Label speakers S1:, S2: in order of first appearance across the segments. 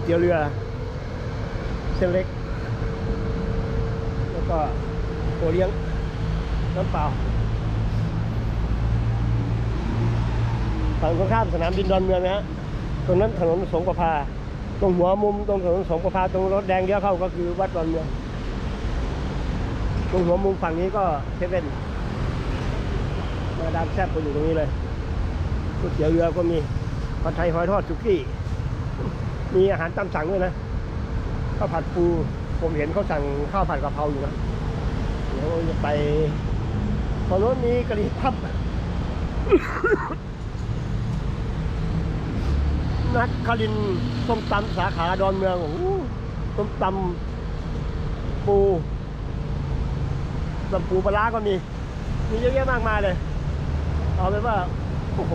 S1: วยเตี๋ยวเรือ เส้นเล็ก แล้วก็โอเลี้ยงน้ำเปล่าฝั่งตรงข้ามสนามบินดอนเมืองนะฮะตรงนั้นถนนสงประพาตรงหัวมุมตรงถนนสงประพาตรงรถแดงเลี้ยวเข้าก็คือวัดดอนเมือง ตรงหัวมุมฝั่งนี้ก็เซเว่นมาดามแซ่บก็อยู่ตรงนี้เลยก๋วยเตี๋ยวเรือก็มีผัดไทยหอยทอดสุกี้ มีอาหารตามสั่งด้วยนะข้าวผัดปู ผมเห็นเขาสั่งข้าวผัดกะเพราอยู่นะเดี๋ยวจะไปตอนนู้นมีกะหรี่พับนัดคารินส้มตำสาขาดอนเมืองโอ้ส้มตำปูตำปูปลาร้าก็มี มีเยอะแยะมากมายเลย เอาเป็นว่า โอ้โห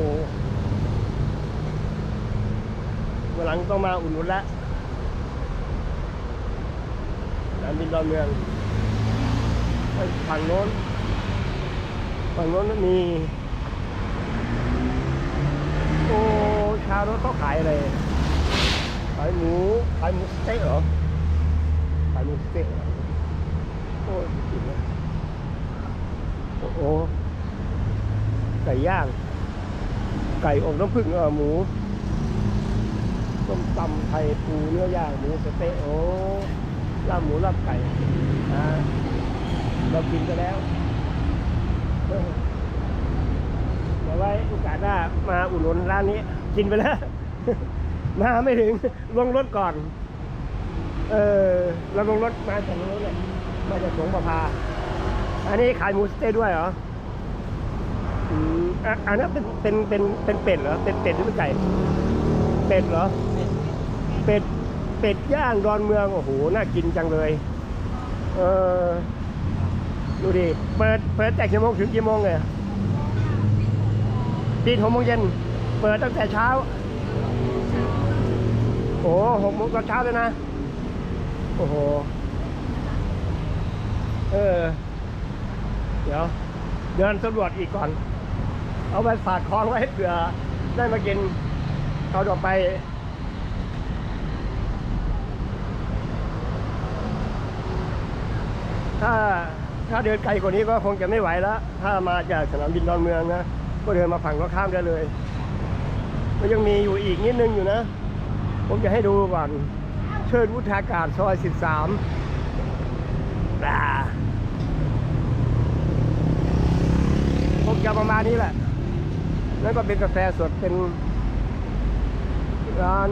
S1: วันหลังต้องมาอุ่นนุนละสนามบินดอนเมืองฝั่งโน้นฝั่งโน้นมี โอ้ชาวรถเขาขายอะไรขายหมูขายหมูสเต๊ะเหรอขายหมูสเต๊ะเหรอโอ้ยจริงนะโอ้โไก่ย่าง ไก่อบน้ำผึ้งเออหมู ต้มตำไทยปูเนื้อย่างหมูสเต๊ะโอ้ลาบหมูลาบไก่อ่าเรากินกันแล้วเดี๋ยวไว้โอกาสหน้ามาอุ่นนนร้านนี้ กินไปแล้ว มาไม่ถึงลงรถก่อน เออเราลงรถมาจากรถเลยมาจากสงประพา อันนี้ขายหมูสเต๊ะด้วยเหรออืมอันนั้นเป็นเป็นเป็นเป็นเป็ดเหรอเป็นเป็ดหรือเป็นไก่เป็ดเหรอ เป็ดเป็ดย่างดอนเมือง โอ้โห น่ากินจังเลย เออดูดิ เปิด เปิดแต่กี่โมงถึงกี่โมงเลยปิดหกโมงเย็น เปิดตั้งแต่เช้า โอ้หกโมงตอนเช้าเลยนะ โอ้โห เออ เดี๋ยว เดินสำรวจอีกก่อน เอาไปฝากคล้องไว้เผื่อได้มากินเขาต่อไป ถ้าถ้าเดินไกลกว่านี้ก็คงจะไม่ไหวแล้ว ถ้ามาจากสนามบินดอนเมืองนะ ก็เดินมาฝั่งก็ข้ามได้เลย ก็ยังมีอยู่อีกนิดนึงอยู่นะ ผมจะให้ดูก่อน เชิญวุฒากาศซอย 13อ่าคงจะประมาณนี้แหละ แล้วก็เป็นกาแฟสดเป็นร้าน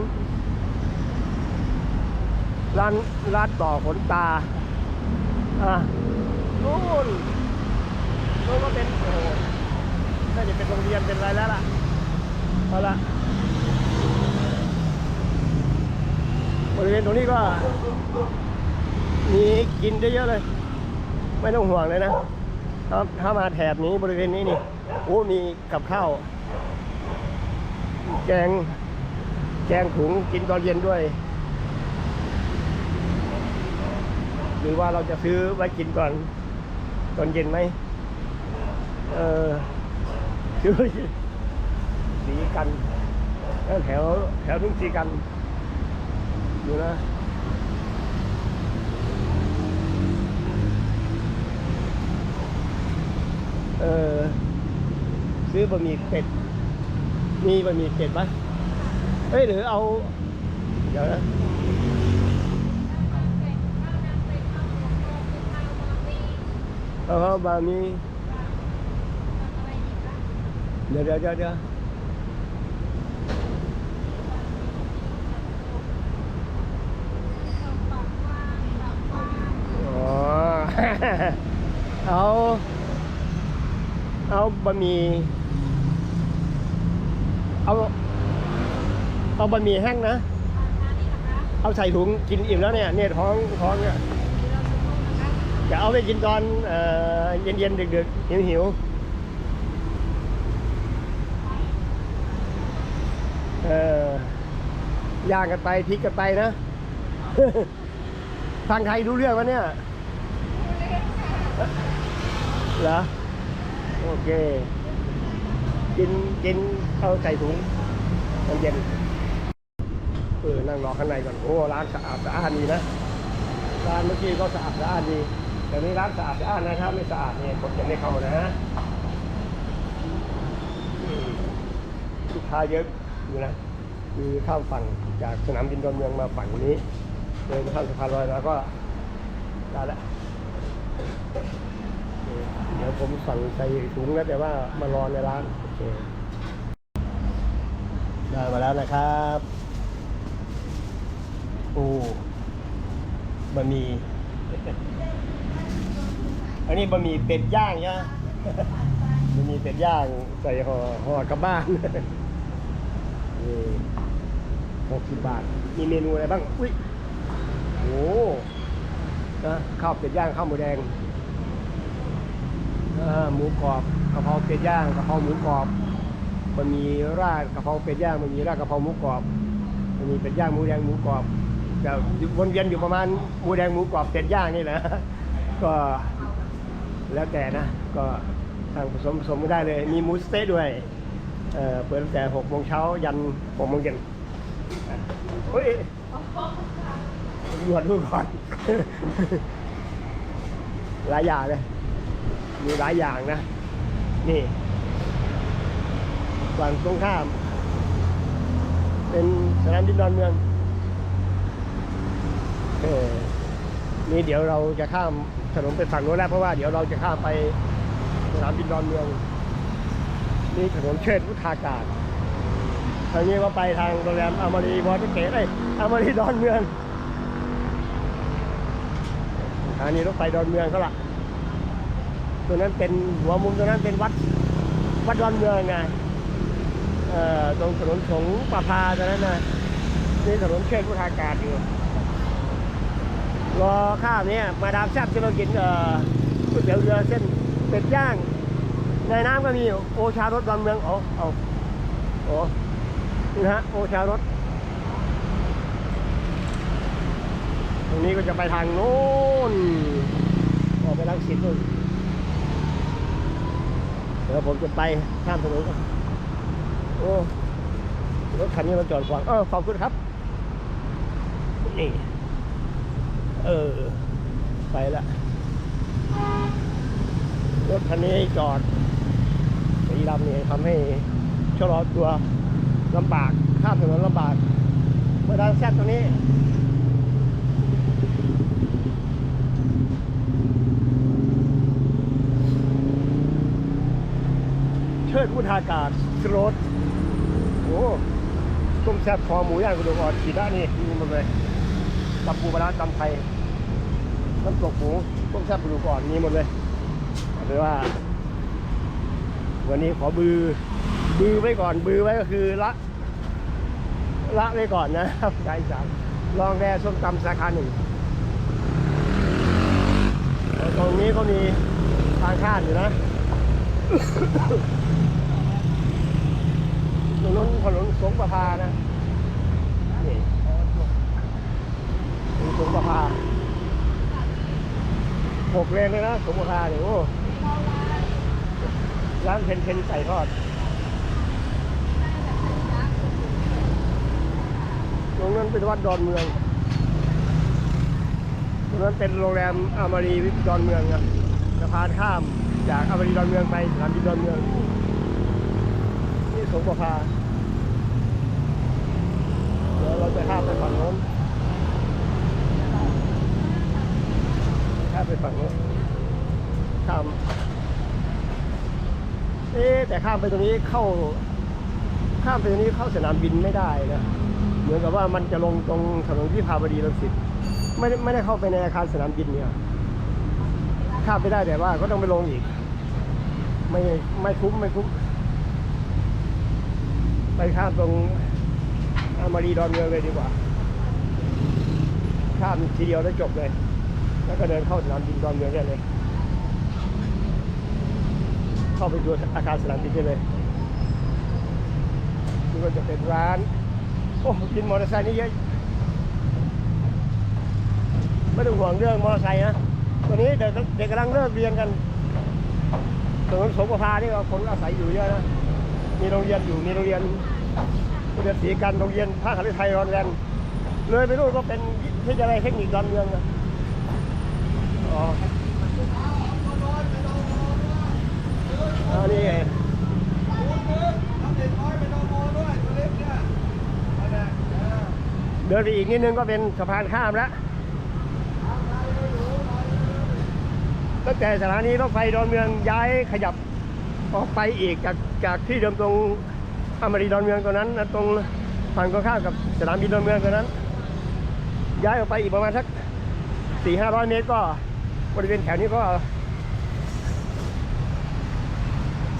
S1: ร้านร้านต่อขนตา อะนู่นนู่นก็เป็นโอ้น่าจะเป็นโรงเรียนเป็นอะไรแล้วล่ะเอาละบริเวณตรงนี้ก็มีกินได้เยอะเลย ไม่ต้องห่วงเลยนะถ้าถ้ามาแถบนี้บริเวณนี้นี่โอ้มีกับข้าวแกงแกงถุงกินตอนเย็นด้วย หรือว่าเราจะซื้อไว้กินก่อนตอนเย็นไหมเออซื้อไว้กินสีกันแถวแถวทุ่งสีกันอยู่นะเออซื้อบะหมี่เป็ดมีบะหมี่เป็ดปะเฮ้ยหรือเอา เดี๋ยวนะ เอาบะหมี่เดี๋ยวเดี๋ยวเดี๋ยวเอาเอาบะหมี่เอาเอาบะหมี่แห้งนะ เอาใส่ถุงกินอิ่มแล้วเนี่ยเนี่ยท้องท้องเนี่ย จะเอาไปกินตอนเย็นๆดึกๆหิวหิวย่างกันไปพลิกกันไปนะฟังใครรู้เรื่องวะเนี่ยเหรอโอเค กินกินเอาใส่ถุงตอนเย็นเออนั่งรอข้างในก่อนโอ้ร้านสะอาดสะอาดดีนะร้านเมื่อกี้ก็สะอาดสะอาดดี แต่นี่ร้านสะอาดสะอาดนะครับ ไม่สะอาดเนี่ยผมจะไม่เข้านะลูกค้าเยอะอยู่นะคือข้ามฝั่งจากสนามบินดอนเมืองมาฝั่งนี้เดินข้ามสะพานลอยแล้วก็ได้แล้วเดี๋ยวผมสั่งใส่ถุงแล้วแต่ว่ามารอในร้านโอเคได้มาแล้วนะครับ โอ้บะหมี่ อันนี้บะหมี่เป็ดย่างใช่ไหมบะหมี่เป็ดย่างใส่ห่อห่อกลับบ้านนี่หกสิบบาท มีเมนูอะไรบ้าง อุ้ยโอ้นะข้าวเป็ดย่างข้าวหมูแดงหมูกรอบกะเพราเป็ดย่างกะเพราหมูกรอบบะหมี่ราดกะเพราเป็ดย่างบะหมี่ราดกะเพราหมูกรอบมันมีเป็ดย่างหมูแดงหมูกรอบจะวนเวียนอยู่ประมาณหมูแดงหมูกรอบเป็ดย่างนี่แหละก็ แล้วแต่นะ ก็ทางผสมผสมก็ได้เลย มีมูสเต๊ะด้วยเเปิดตั้งแต่หกโมงเช้ายันหกโมงเย็นเฮ้ยตำรวจดูก่อน หลายอย่างเลย มีหลายอย่างนะ นี่ฝั่งตรงข้าม เป็นสนามบินดอนเมืองเออนี่เดี๋ยวเราจะข้าม ถนนไปฝั่งโน้นแล้วเพราะว่าเดี๋ยวเราจะข้ามไปสนามบินดอนเมืองนี่ถนนเชิดวุฒากาศทางนี้ก็ไปทางโรงแรมอามารีบอสเกตไอยอามารีดอนเมืองทางนี้รถไฟดอนเมืองก็ละตัวนั้นเป็นหัวมุมตัวนั้นเป็นวัดวัดดอนเมืองไงเอ่อตรงถนนสงประพาตอนนั้นนะนี่ถนนเชิดพุทธากาศอยู่ รอข้ามเนี่ยมาดามแซ่บจะมากินเอ่อก๋วยเตี๋ยวเรือเส้นเป็ดย่าง ในน้ำก็มีโอชารสดอนเมืองเอาเอาโอ้นี่นะฮะโอชารสตรงนี้ก็จะไปทางโน้นออกไปทางสิทธิ์นู่นเดี๋ยวผมจะไปข้ามถนนก่อนโอ้รถคันนี้มาจอดขวางเออขอบคุณครับนี่ เออ ไปละ รถคันนี้จอดสีดำเนี่ยทำให้ชะลอตัวลำบาก ข้ามถนนลำบากเมื่อด้านแซดตรงนี้เชิดพุทธากาศสโรดโอ้ต้มแซ่บคอหมูย่างกระดูกอ่อนขีดะนี่มีหมดเลยตำปูปลาราตำไทย น้ำตกหมูต้มแซ่บกระดูกอ่อนมีหมดเลยเอาเป็นว่า วันนี้ขอบือ บือไว้ก่อนบือไว้ก็คือละ ละไว้ก่อนนะครับใจสามลองแร่ส้มตำสาขาหนึ่งตรงนี้ก็มีทางข้ามอยู่นะถนนถนนสงประพานะนี่ถนนสงประพา หกเลนเลยนะสงประพาเนี่ยโอ้ร้านเพนเพนใส่ทอดตรงนั้นเป็นวัดดอนเมืองตรงนั้นเป็นโรงแรมอามารีวิดอนเมืองครับสะพานข้ามจากอามารีดอนเมืองไปสนามบินดอนเมือง นี่สงประพาเดี๋ยวเราจะข้ามไปฝั่งโน้นข้าม ไปฝั่งโน้นข้ามเอ๊แต่ข้ามไปตรงนี้เข้า ข้ามไปตรงนี้เข้าสนามบินไม่ได้นะเหมือนกับว่ามันจะลงตรงถนนที่พาวดีรังสิตไม่ได้ไม่ได้เข้าไปในอาคารสนามบินเนี่ยข้ามไปได้แต่ว่าก็ต้องไปลงอีก ไม่ไม่คุ้มไม่คุ้มไปข้ามตรงอามารีดอนเมืองเลยดีกว่า ข้ามทีเดียวแล้วจบเลย แล้วก็เดินเข้าสนามบินดอนเมืองได้เลย เข้าไปดูอาคารสนามบินได้เลยนี่ก็จะเป็นร้าน โอ้บินมอเตอร์ไซค์นี่เยอะ ไม่ต้องห่วงเรื่องมอเตอร์ไซค์นะตอนนี้เด็กเด็กกำลังเลิกเรียนกันถนนสงประพานี่ก็คนอาศัยอยู่เยอะนะ มีโรงเรียนอยู่ มีโรงเรียนโรงเรียนศรีกันโรงเรียนภาคหฤทัยรอนแรงเลยไปนู่นก็เป็นวิทยาลัยเทคนิคดอนเมืองนะอ๋ออันนี้ไงเดินไปอีกนิดนึงก็เป็นสะพานข้ามแล้วตั้งแต่สถานีรถไฟดอนเมืองย้ายขยับออกไปอีกจากจากที่เดิมตรงอมรีดอนเมืองตรงนั้นนะตรงฝั่งตรงข้ามกับสนามบินดอนเมืองตรงนั้น ย้ายออกไปอีกประมาณสักสี่ห้าร้อยเมตรก็บริเวณแถวนี้ก็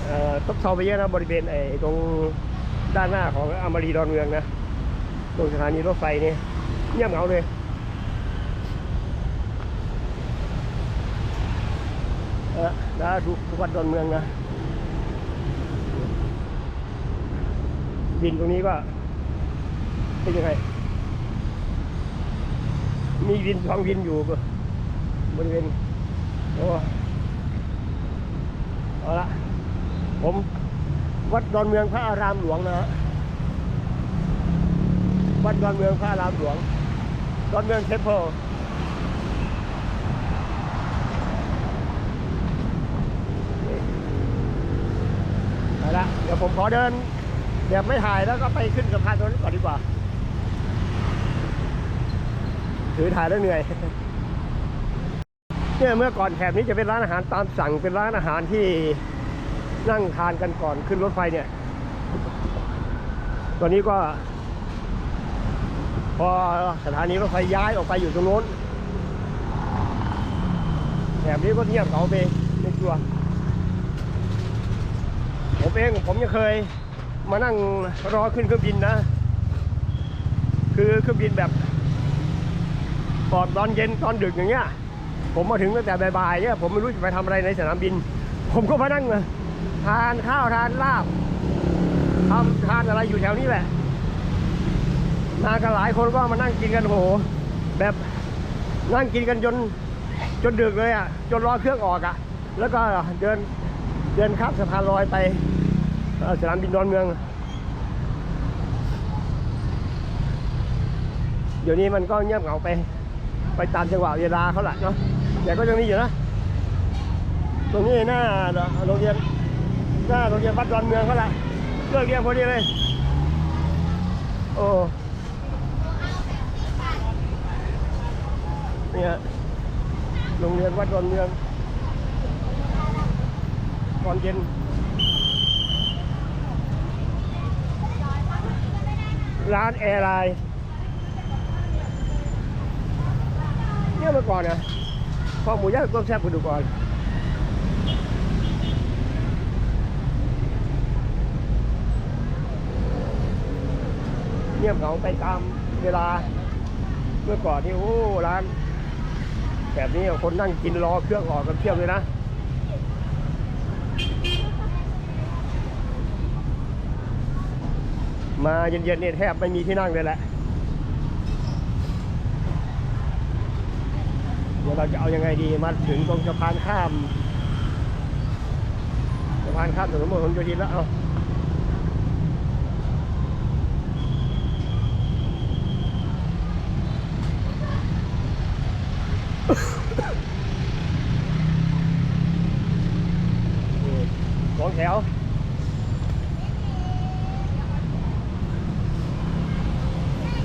S1: เอ่อตบเซาไปเยอะนะบริเวณไอ้ตรงด้านหน้าของอมรีดอนเมืองนะ ตรงสถานีรถไฟนี่เงียบเหงาเลยเออแล้วดูวัดดอนเมืองนะบินตรงนี้ก็เป็นยังไง มีวินสองวินอยู่ก็บริเวณโอ้เอาละผมวัดดอนเมืองพระอารามหลวงนะฮะ วัดดอนเมืองพระรามหลวงดอนเมืองเทมเพลเอาละเดี๋ยวผมขอเดินแบบไม่ถ่ายแล้วก็ไปขึ้นสะพานตรงนี้ก่อนดีกว่า ถือถ่ายแล้วเหนื่อยเนี่ยเมื่อก่อนแถบนี้จะเป็นร้านอาหารตามสั่งเป็นร้านอาหารที่นั่งทานกันก่อนขึ้นรถไฟเนี่ย ตอนนี้ก็ พอสถานีรถไฟย้ายออกไปอยู่ตรงโน้นแถบนี้ก็เงียบเหงาไปไม่กลัวผมเองผมยังเคยมานั่งรอขึ้นเครื่องบินนะ คือเครื่องบินแบบปอดตอนเย็นตอนดึกอย่างเงี้ย ผมมาถึงตั้งแต่บ่ายๆเนี่ยผมไม่รู้จะไปทำอะไรในสนามบิน ผมก็มานั่งทานข้าวทานลาบทำทานอะไรอยู่แถวนี้แหละ มากันหลายคนก็มานั่งกินกันโห แบบนั่งกินกันจนจนดึกเลยอะ จนรอเครื่องออกอะ แล้วก็เดินเดินข้ามสะพานลอยไปสนามบินดอนเมือง เดี๋ยวนี้มันก็เงียบเหงาไป ไปตามจังหวะเวลาเขาแหละเนาะแต่ก็ยังมีอยู่นะ ตรงนี้หน้าโรงเรียนหน้าโรงเรียนวัดดอนเมืองเขาแหละเลิกเรียนพอดีเลย โอ้ี่ยโรงเรียนวัดดอนเมืองตอนเย็น ร้านแอร์ไลน์เนี่ยมื่อก่อนนะพอหมูย่างต้มแซ่บคุณดูก่อนเงียบเหงาไปตามเวลา เมื่อก่อนนี่โอ้ร้าน แบบนี้คนนั่งกินรอเครื่องออกกันเพียบเลยนะมาเย็นๆเนี่ยแทบไม่มีที่นั่งเลยแหละ เดี๋ยวเราจะเอายังไงดีมาถึงตรงสะพานข้ามสะพานข้ามถนนมหลโยธินแล้วเอานี่สองแถว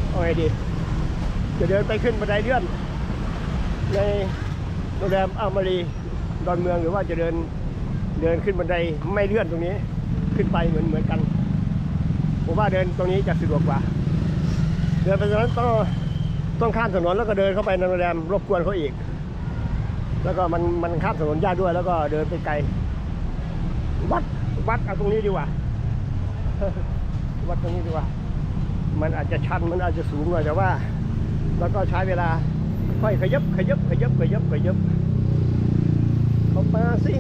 S1: เอาไงดี จะ เดินไปขึ้นบันไดเลื่อน ในโรงแรมอามารีดอนเมืองหรือว่าจะเดินเดินขึ้นบันไดไม่เลื่อนตรงนี้ ขึ้นไปเหมือนเหมือนกันผมว่าเดินตรงนี้จะสะดวกกว่า เดินไปตรงนั้นต้องต้องข้ามถนนแล้วก็เดินเข้าไปในโรงแรมรบกวนเขาอีก แล้วก็มันมันข้ามถนนยากด้วย แล้วก็เดินไปไกล วัดวัดเอาตรงนี้ดีกว่า วัดตรงนี้ดีกว่า มันอาจจะชันมันอาจจะสูงหน่อยแต่ว่า แล้วก็ใช้เวลาค่อยขยับขยับขยับขยับขยับเข้ามาสิ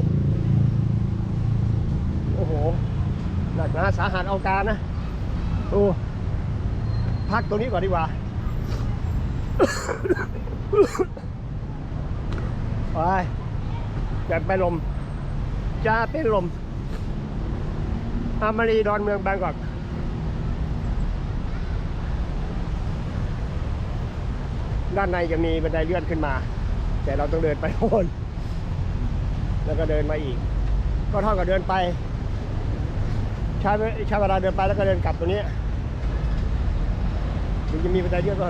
S1: โอ้โหหนักหนาสาหัสเอาการนะโอ้พักตรงนี้ก่อนดีกว่าไปจะไปลมจะเป็นลมอามารีดอนเมืองบางกอก ด้านในจะมีบันไดเลื่อนขึ้นมา แต่เราต้องเดินไปโน่นแล้วก็เดินมาอีก ก็เท่ากับเดินไปใช้ใช้เวลาเดินไปแล้วก็เดินกลับตรงนี้ถึงจะมีบันไดเลื่อนก็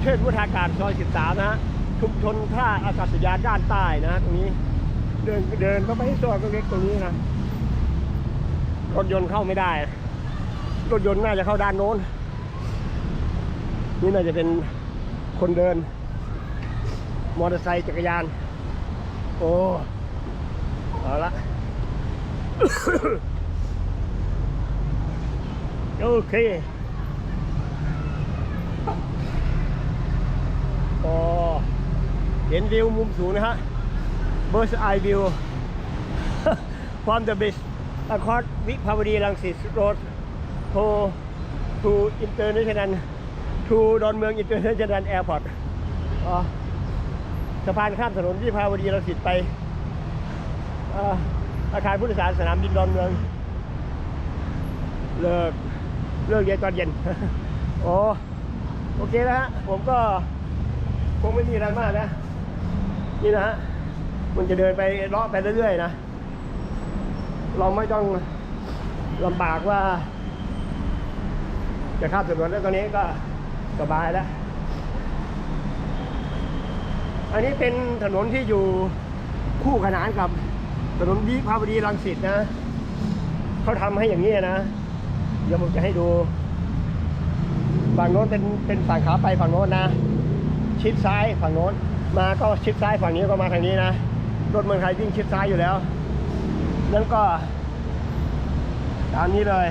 S1: เชิดวุฒากาศซอย13นะฮะชุมชนท่าอากาศยานด้านใต้นะตรงนี้ เดินเดินเข้าไปที่ซอยเล็กตรงนี้นะรถยนต์เข้าไม่ได้ รถยนต์น่าจะเข้าด้านโน้น นี่น่าจะเป็นคนเดิน มอเตอร์ไซค์จักรยาน โอ้เอาละโอเคก็เห็นวิวมุมสูงนะฮะ Bird's Eye View from the beach across วิภาวดีรังสิตโรส road to to international to ดอนเมือง international airport อ๋อสะพานข้ามถนนวิภาวดีรังสิตไปเอ่อาคารผู้โดยสารสนามบินดอนเมือง เลิกเลิกเรียนตอนเย็น โอ้โอเคแล้วฮะ ผมก็คงไม่มีอะไรมากนะ นี่นะฮะ มันจะเดินไปเลาะไปเรื่อยๆนะ เราไม่ต้องลำบากว่า จะข้ามถนนแล้วตอนนี้ก็สบายแล้ว อันนี้เป็นถนนที่อยู่คู่ขนานกับถนนวิภาวดีรังสิตนะ เขาทำให้อย่างนี้นะ เดี๋ยวผมจะให้ดู ฝั่งโน้นเป็นเป็นฝั่งขาไปฝั่งโน้นนะ ชิดซ้ายฝั่งโน้น มาก็ชิดซ้ายฝั่งนี้ก็มาทางนี้นะ รถเมืองไทยวิ่งชิดซ้ายอยู่แล้ว นั่นก็ตามนี้เลย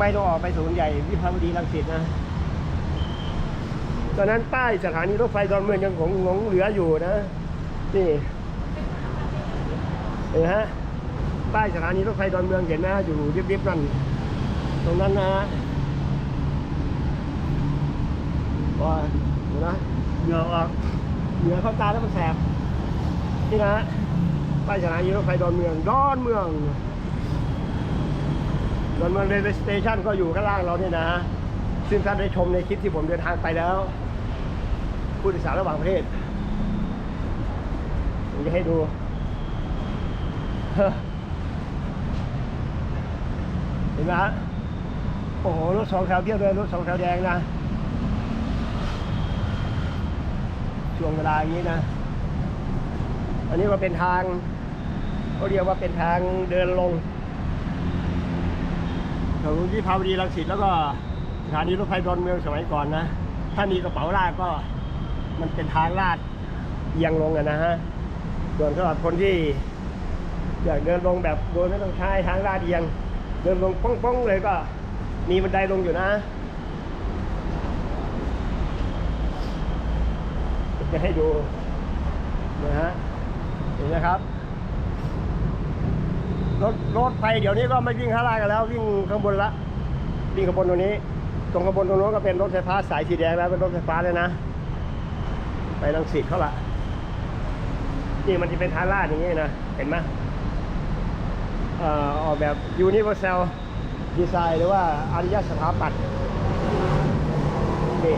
S1: ไม่ต้องออกไปศูนย์ใหญ่วิภาวดีรังสิตนะตอนนั้นป้ายสถานีรถไฟดอนเมืองยังคงหลงเหลืออยู่นะ นี่เห็นฮะป้ายสถานีรถไฟดอนเมืองเห็นไหมฮะอยู่ริบๆนั่นตรงนั้นนะฮะว้าเห็นไหมเหงื่อออกเหงื่อเข้าตาแล้วมันแสบนี่นะฮะป้ายสถานีรถไฟดอนเมืองดอนเมือง ดอนเมืองเรลสเตชันก็อยู่ข้างล่างเราเนี่ยนะฮะซึ่งท่านได้ชมในคลิปที่ผมเดินทางไปแล้วผู้โดยสารระหว่างประเทศผมจะให้ดู เห็นไหมฮะโอ้โห รถสองแถวเที่ยวเลยรถสองแถวแดงนะ ช่วงเวลาอย่างนี้นะ อันนี้ก็เป็นทางเขาเรียกว่าเป็นทางเดินลง นนวิภาวดีรังสิตแล้วก็สถานีรถไฟดอนเมืองสมัยก่อนนะ ถ้ามีกระเป๋าลากก็มันเป็นทางลาดเอียงลงอะนะฮะ ส่วนสำหรับคนที่อยากเดินลงแบบโดยไม่ต้องใช้ทางลาดเอียง เดินลงป้องๆเลยก็ มีบันไดลงอยู่นะ จะให้ดูนะฮะเห็นไหมครับ รถรถไฟเดี๋ยวนี้ก็ไม่วิ่งข้างล่างกันแล้ว วิ่งข้างบนละ วิ่งข้างบนตรงนี้ ตรงข้างบนตรงโน้นก็เป็นรถไฟฟ้าสายสีแดงแล้วเป็นรถไฟฟ้าเลยนะ ไปลังสิตเขาละนี่มันจะเป็นทางลาดอย่างนี้นะ เห็นไหมเอ่อออกแบบ universal design หรือว่าอารยสถาปัตย์นี่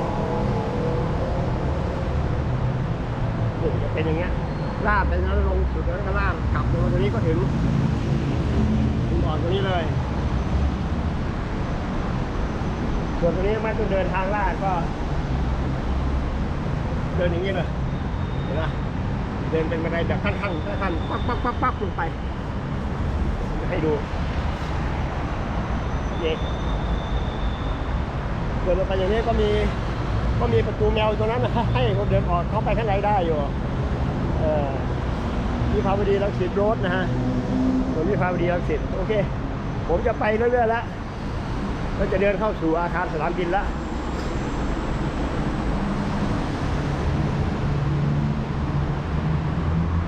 S1: นี่จะเป็นอย่างเงี้ยลาดไปแล้วลงสุดแล้วก็ลาดกลับลงมาตรงนี้ก็ถึง อ่อนตรงนี้เลย ส่วนตรงนี้ม่ต้องเดินทางลาดก็ เดินอย่างนี้เลยเห็นไหมเดินเป็นบันไดแบบขั้นขั้นขั้นปักปักปักปักลงไป ให้ดูนี่เดินลงไปอย่างนี้ก็มี ก็มีประตูแมวตรงนั้นนะให้คนเดินออกเข้าไปข้างในได้อยู่ เออวิภาวดีรังสิตโรดนะฮะ ตรงวิภาวดีรังสิตโอเค ผมจะไปเรื่อยๆแล้วก็จะเดินเข้าสู่อาคารสนามบินแล้ว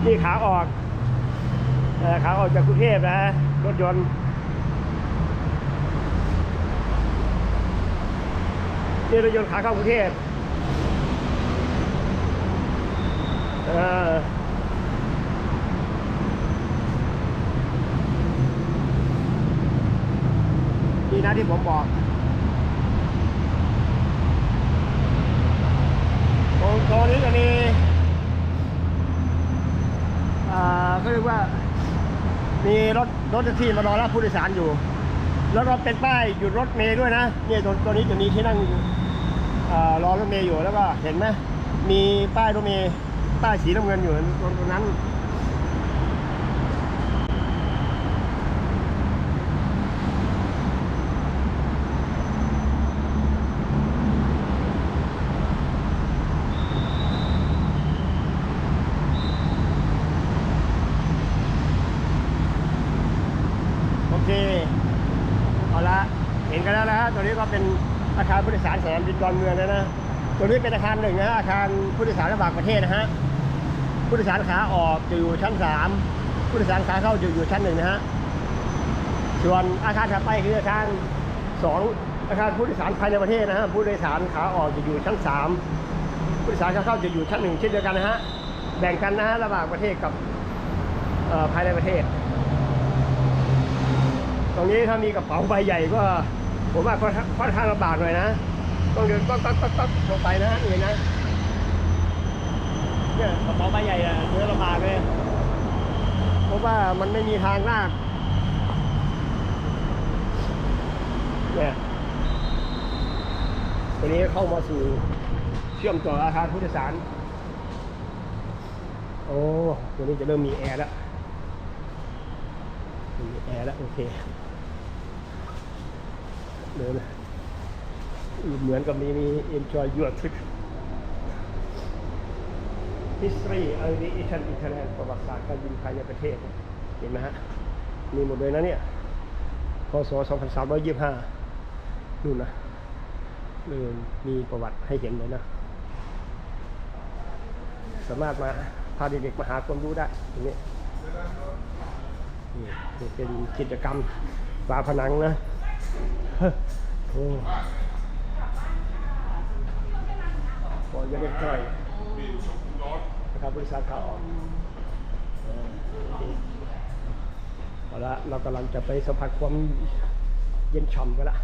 S1: นี่ขาออกขาออกจากกรุงเทพนะฮะรถยนต์นี่รถยนต์ขาเข้ากรุงเทพเอ่อ นะที่ผมบอกตรงตรงนี้จะมีอ่าก็เรียกว่า มีรถรถแท็กซี่มารอรับผู้โดยสารอยู่ แล้วก็เป็นป้ายหยุดรถเมย์ด้วยนะเนี่ยตรงตัวนี้จะมีที่นั่งอ่ารอรถเมย์อยู่แล้วก็เห็นไหมมีป้ายรถเมย์ป้ายสีน้ำเงินอยู่ตรงตรงนั้น โอเค เอาละ เห็นกันแล้วนะฮะ ตัวนี้ก็เป็นอาคารผู้โดยสารสนามบิน ดอนเมืองแล้วนะตัวนี้เป็นอาคารหนึ่งนะฮะอาคารผู้โดยสารระหว่างประเทศนะฮะผู้โดยสารขาออกจะอยู่ชั้นสามผู้โดยสารขาเข้าจะอยู่ชั้นหนึ่งนะฮะส่วนอาคารถัดไปคืออาคารสองอาคารผู้โดยสารภายในประเทศนะฮะผู้โดยสารขาออกจะอยู่ชั้นสามผู้โดยสารขาเข้าจะอยู่ชั้นหนึ่งเช่นเดียวกันนะฮะแบ่งกันนะฮะระหว่างประเทศกับเอ่อภายในประเทศ ตรงนี้ถ้ามีกระเป๋าใบใหญ่ก็ผมว่าคว้างค่อนข้างลำบากหน่อยนะ ต้องเดินต๊อกต๊อกต๊อกต๊อกลงไปนะนี่นะเนี่ยกระเป๋าใบใหญ่อะเดินลำบากเลยเพราะว่ามันไม่มีทางลาดเนี่ยตัวนี้เข้ามาสู่เชื่อมต่ออาคารผู้โดยสาร โอ้ตัวนี้จะเริ่มมีแอร์แล้วมีแอร์แล้ว โอเคเดินเลย เหมือนกับมีมี enjoy your trip history aviation internet ประวัติศาสตร์การบินภายในประเทศ เห็นไหมฮะ มีหมดเลยนะเนี่ย พศ 2325นู่นะเริ่มมีประวัติให้เห็นเลยนะ สามารถมาพาเด็กๆมาหาความรู้ได้ตรงนี้นี่เป็นกิจกรรมฝาผนังนะโอ้ พอจะเรียกจ่อยนะครับบริษัทเขาออกเออโอเคเอาละเรากำลังจะไปสัมผัสความเย็นฉ่ำกันละ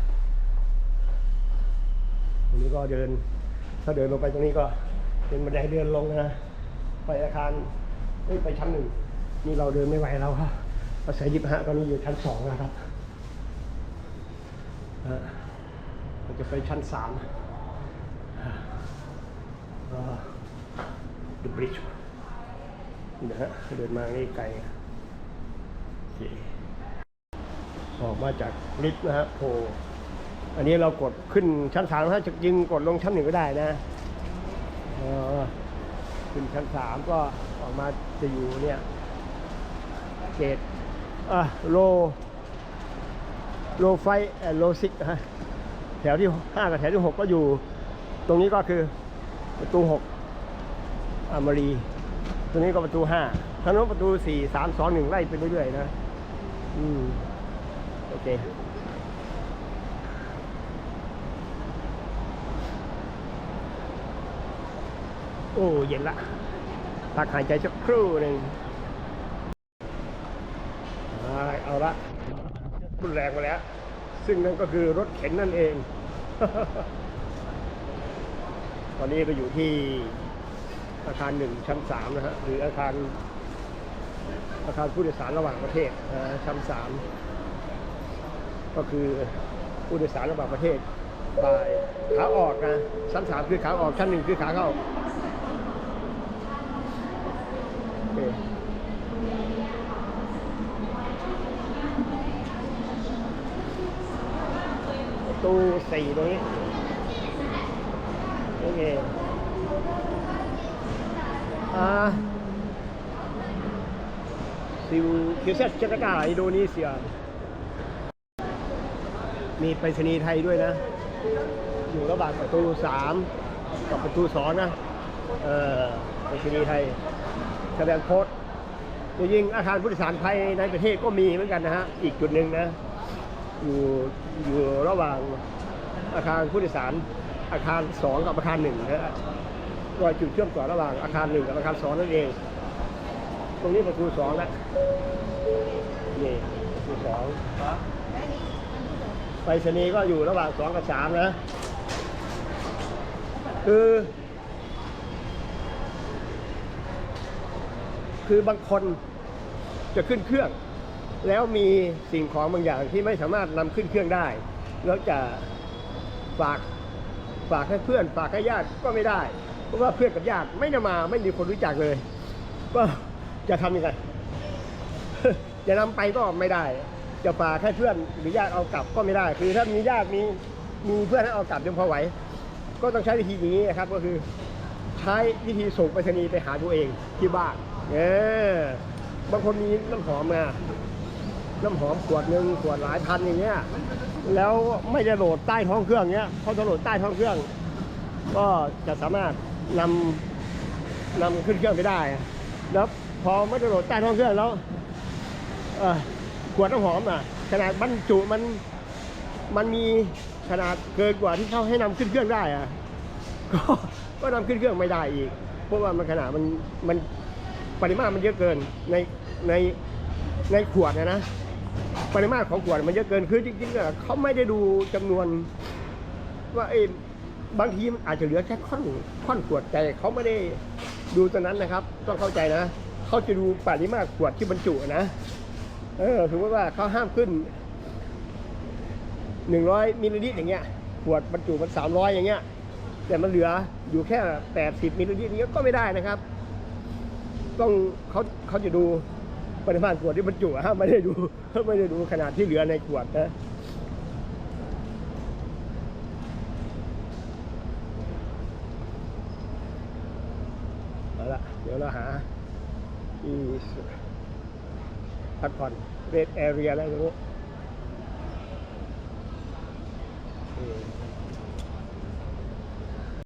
S1: วันนี้ก็เดิน ถ้าเดินลงไปตรงนี้ก็เป็นบันไดเดินลงนะ ไปอาคารไปชั้นหนึ่ง นี่เราเดินไม่ไหวแล้วครับอาศัยยิบฮะตอนนี้อยู่ชั้นสองนะครับเราจะไปชั้นสาม อ่า The Bridge นี่นะฮะเดินมานี่ไกลออกมาจากลิฟต์นะฮะโผอันนี้เรากดขึ้นชั้นสามถ้าจะยิงกดลงชั้นหนึ่งก็ได้นะเออขึ้นชั้นสามก็ออกมาจะอยู่เนี่ยเกตอะโล โลไฟแอนโลซิกฮะแถวที่ห้ากับแถวที่หกก็อยู่ ตรงนี้ก็คือ ประตูหกอามารีตรงนี้ก็ประตูห้าทางโน้นประตูสี่สามสองหนึ่งไล่ไปเรื่อยๆนะ อืม โอเคโอ้เย็นละพักหายใจสักครู่หนึ่งเอาเอาละรุนแรงมาแล้ว ซึ่งนั่นก็คือรถเข็นนั่นเอง ตอนนี้ก็อยู่ที่อาคารหนึ่งชั้นสามนะฮะหรืออาคาร อาคารผู้โดยสารระหว่างประเทศชั้นสามก็คือผู้โดยสารระหว่างประเทศบายขาออกนะชั้นสามคือขาออกชั้นหนึ่งคือขาเข้าเคตู้สี่ตรงนี้ โอเค อ่า ซิลคิวเซตจาการ์ตาอินโดนีเซีย มีไปรษณีย์ไทยด้วยนะ อยู่ระหว่างประตูสามกับประตูสองนะ เอ่อไปรษณีย์ไทยแสดงโค้ดจริงอาคารผู้โดยสารภายในประเทศก็มีเหมือนกันนะฮะ อีกจุดหนึ่งนะ อยู่อยู่ระหว่างอาคารผู้โดยสารอาคารสองกับอาคารหนึ่งนะ ฮะก็จุดเชื่อมต่อระหว่างอาคารหนึ่งกับอาคารสองนั่นเอง ตรงนี้ประตูสองแล้วนี่ประตูสองไปรษณีก็อยู่ระหว่างสองกับสามนะ คือ คือบางคนจะขึ้นเครื่อง แล้วมีสิ่งของบางอย่างที่ไม่สามารถนำขึ้นเครื่องได้ แล้วจะฝากฝากให้เพื่อนฝากให้ญาติก็ไม่ได้ เพราะว่าเพื่อนกับญาติไม่ได้มาไม่มีคนรู้จักเลย ก็จะทำยังไงจะนำไปก็ไม่ได้ จะฝากให้เพื่อนหรือญาติเอากลับก็ไม่ได้ คือถ้ามีญาติมีมีเพื่อนให้เอากลับยังพอไหว ก็ต้องใช้วิธีอย่างนี้นะครับ ก็คือ ใช้วิธีส่งไปรษณีย์ไปหาตัวเองที่บ้านเออบางคนมีน้ำหอมมาน้ำหอมขวดหนึ่งขวดหลายพันอย่างเงี้ย แล้วไม่ได้โหลดใต้ท้องเครื่องเงี้ยพอจะโหลดใต้ท้องเครื่อง ก็จะสามารถ นำนำขึ้นเครื่องไปได้ แล้วพอไม่ได้โหลดใต้ท้องเครื่องแล้วขวดน้ำหอมอะ ขนาดบรรจุมันมันมีขนาดเกินกว่าที่เขาให้นำขึ้นเครื่องได้อะก็ก็นำขึ้นเครื่องไม่ได้อีก เพราะว่ามันขนาดมันมันปริมาตรมันเยอะเกินในในในขวดนะนะปริมาตรของขวดมันเยอะเกินคือจริงๆอะเขาไม่ได้ดูจำนวนว่าเอ้ บางทีมันอาจจะเหลือแค่ค่อนค่อนขวดแต่เขาไม่ได้ดูตัวนั้นนะครับ ต้องเข้าใจนะเขาจะดูปริมาตรขวดที่บรรจุนะเออถือว่าเขาห้ามขึ้นหนึ่งร้อยมิลลิลิตรอย่างเงี้ยขวดบรรจุมันสามร้อยอย่างเงี้ย แต่มันเหลืออยู่แค่แปดสิบมิลลิลิตรนี้ก็ไม่ได้นะครับ ต้องเขาเขาจะดูปริมาณขวดที่บรรจุอะฮะไม่ได้ดูไม่ได้ดูขนาดที่เหลือในขวดนะ เราหาที่พักผ่อนเรดแอเรียอะไรอย่างนี้